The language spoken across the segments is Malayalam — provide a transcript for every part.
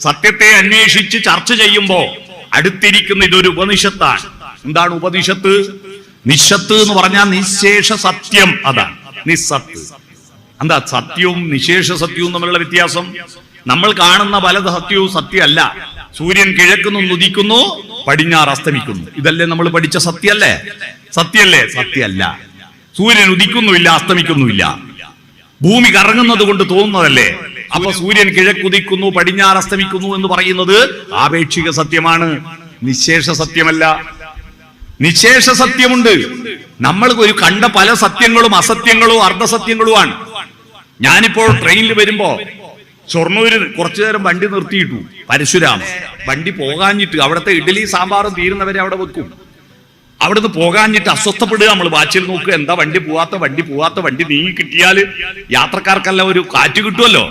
സത്യത്തെ അന്വേഷിച്ച് ചർച്ച ചെയ്യുമ്പോ അടുത്തിരിക്കുന്ന ഇതൊരു ഉപനിഷത്താണ്. എന്താണ് ഉപനിഷത്ത്? നിശത്ത് എന്ന് പറഞ്ഞാൽ നിശേഷ സത്യം അതാണ്. നിസ്സത്ത്. എന്താ സത്യവും നിശേഷ സത്യവും തമ്മിലുള്ള വ്യത്യാസം? നമ്മൾ കാണുന്ന പല സത്യവും സത്യമല്ല. സൂര്യൻ കിഴക്കുന്നു ഉദിക്കുന്നു പടിഞ്ഞാറ് അസ്തമിക്കുന്നു. ഇതല്ലേ നമ്മൾ പഠിച്ച സത്യല്ലേ സത്യല്ലേ സത്യമല്ല. സൂര്യൻ ഉദിക്കുന്നുമില്ല അസ്തമിക്കുന്നുമില്ല. ഭൂമി കറങ്ങുന്നത് കൊണ്ട് തോന്നുന്നതല്ലേ? അപ്പൊ സൂര്യൻ കിഴക്കുദിക്കുന്നു പടിഞ്ഞാറ് അസ്തമിക്കുന്നു എന്ന് പറയുന്നത് ആപേക്ഷിക സത്യമാണ്. നിശേഷ സത്യമല്ല. നിശേഷ സത്യമുണ്ട്. നമ്മൾ ഒരു കണ്ട പല സത്യങ്ങളും അസത്യങ്ങളും അർദ്ധസത്യങ്ങളുമാണ്. ഞാനിപ്പോൾ ട്രെയിനിൽ വരുമ്പോ ഷൊർണൂര് കുറച്ചു നേരം വണ്ടി നിർത്തിയിട്ടു. പരശുരാമ വണ്ടി പോകാഞ്ഞിട്ട് അവിടുത്തെ ഇഡ്ഡലി സാമ്പാറും തീരുന്നവരെ അവിടെ വെക്കും. അവിടുന്ന് പോകാഞ്ഞിട്ട് അസ്വസ്ഥപ്പെടുക നമ്മൾ വാച്ചിൽ നോക്കുക എന്താ വണ്ടി പോവാത്ത വണ്ടി പോവാത്ത വണ്ടി നീങ്ങി കിട്ടിയാൽ യാത്രക്കാർക്കെല്ലാം ഒരു കാറ്റ് കിട്ടുമല്ലോ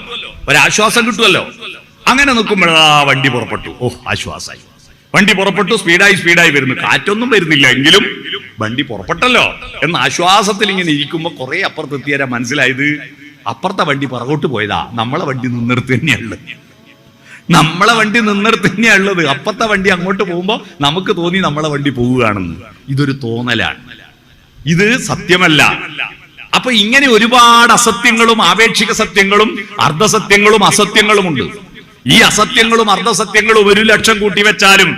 ഒരാശ്വാസം കിട്ടുമല്ലോ. അങ്ങനെ നിൽക്കുമ്പോഴാ വണ്ടി പുറപ്പെട്ടു. ഓ ആശ്വാസായി. വണ്ടി പുറപ്പെട്ടു സ്പീഡായി സ്പീഡായി വരുന്നു. കാറ്റൊന്നും വരുന്നില്ല എങ്കിലും വണ്ടി പുറപ്പെട്ടല്ലോ. എന്ന ആശ്വാസത്തിൽ ഇങ്ങനെ ഇരിക്കുമ്പോ കുറെ അപ്പുറത്തെത്തിയാരാ മനസ്സിലായത്. അപ്പുറത്തെ വണ്ടി പുറകോട്ട് പോയതാ. നമ്മളെ വണ്ടി നിന്നിടത്ത് തന്നെയുള്ളത് നമ്മളെ വണ്ടി നിന്നിടത്ത് തന്നെയാ അപ്പുറത്തെ വണ്ടി അങ്ങോട്ട് പോകുമ്പോ നമുക്ക് തോന്നി നമ്മളെ വണ്ടി പോവുകയാണെന്ന്. ഇതൊരു തോന്നലാണ്. ഇത് സത്യമല്ല. അപ്പൊ ഇങ്ങനെ ഒരുപാട് അസത്യങ്ങളും ആപേക്ഷിക സത്യങ്ങളും അർദ്ധസത്യങ്ങളും അസത്യങ്ങളും ഉണ്ട് ഈ അസത്യങ്ങളും അർദ്ധസത്യങ്ങളും ഒരു ലക്ഷം കൂട്ടി വെച്ചാലും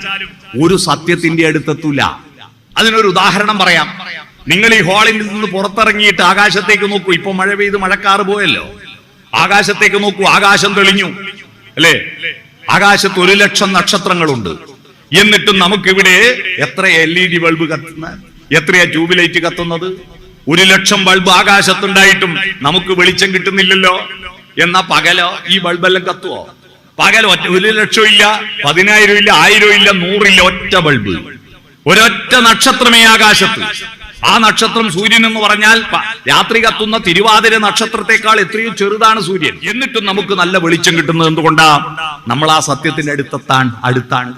ഒരു സത്യത്തിന്റെ അടുത്തെത്തൂല. അതിനൊരു ഉദാഹരണം പറയാം. നിങ്ങൾ ഈ ഹാളിൽ നിന്ന് പുറത്തിറങ്ങിയിട്ട് ആകാശത്തേക്ക് നോക്കൂ. ഇപ്പൊ മഴ പെയ്ത് മഴക്കാറ് പോയല്ലോ. ആകാശത്തേക്ക് നോക്കൂ. ആകാശം തെളിഞ്ഞു. അല്ലേ? ആകാശത്ത് ഒരു ലക്ഷം നക്ഷത്രങ്ങളുണ്ട്. എന്നിട്ടും നമുക്കിവിടെ എത്ര എൽ ഇ ഡി ബൾബ് കത്തുന്ന എത്രയാ ട്യൂബ് ലൈറ്റ് കത്തുന്നത്? ഒരു ലക്ഷം ബൾബ് ആകാശത്തുണ്ടായിട്ടും നമുക്ക് വെളിച്ചം കിട്ടുന്നില്ലല്ലോ. എന്നാ പകലോ? ഈ ബൾബെല്ലാം കത്തുവോ? പകൽ ഒറ്റ ഒരു ലക്ഷം ഇല്ല പതിനായിരം ഇല്ല ആയിരം ഇല്ല നൂറില്ല ഒറ്റ ബൾബ്. ഒരൊറ്റ നക്ഷത്രമേ ആകാശത്ത്. ആ നക്ഷത്രം സൂര്യൻ എന്ന് പറഞ്ഞാൽ രാത്രി കത്തുന്ന തിരുവാതിര നക്ഷത്രത്തെക്കാൾ എത്രയോ ചെറുതാണ് സൂര്യൻ. എന്നിട്ടും നമുക്ക് നല്ല വെളിച്ചം കിട്ടുന്നത് എന്തുകൊണ്ടാ? നമ്മൾ ആ സത്യത്തിന്റെ അടുത്തെത്താൻ അടുത്താണ്.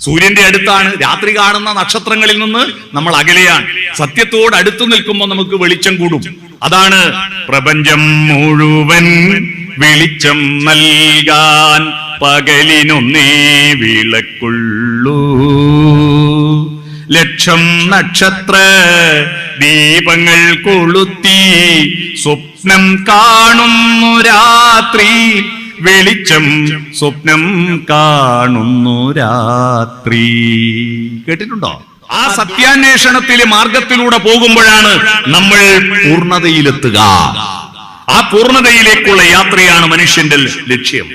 സൂര്യന്റെ അടുത്താണ്. രാത്രി കാണുന്ന നക്ഷത്രങ്ങളിൽ നിന്ന് നമ്മൾ അകലെയാണ്. സത്യത്തോട് അടുത്തു നിൽക്കുമ്പോൾ നമുക്ക് വെളിച്ചം കൂടും. അതാണ് പ്രപഞ്ചം മുഴുവൻ വെളിച്ചം നൽകാൻ പകലിനൊന്നേ വിളക്കുള്ളൂ. ലക്ഷം നക്ഷത്ര ദീപങ്ങൾ കൊളുത്തി സ്വപ്നം കാണുന്നു രാത്രി. വെളിച്ചം സ്വപ്നം കാണുന്നു രാത്രി. കേട്ടിട്ടുണ്ടോ? ആ സത്യാന്വേഷണത്തിലെ മാർഗത്തിലൂടെ പോകുമ്പോഴാണ് നമ്മൾ പൂർണതയിലെത്തുക. ആ പൂർണതയിലേക്കുള്ള യാത്രയാണ് മനുഷ്യന്റെ ലക്ഷ്യം.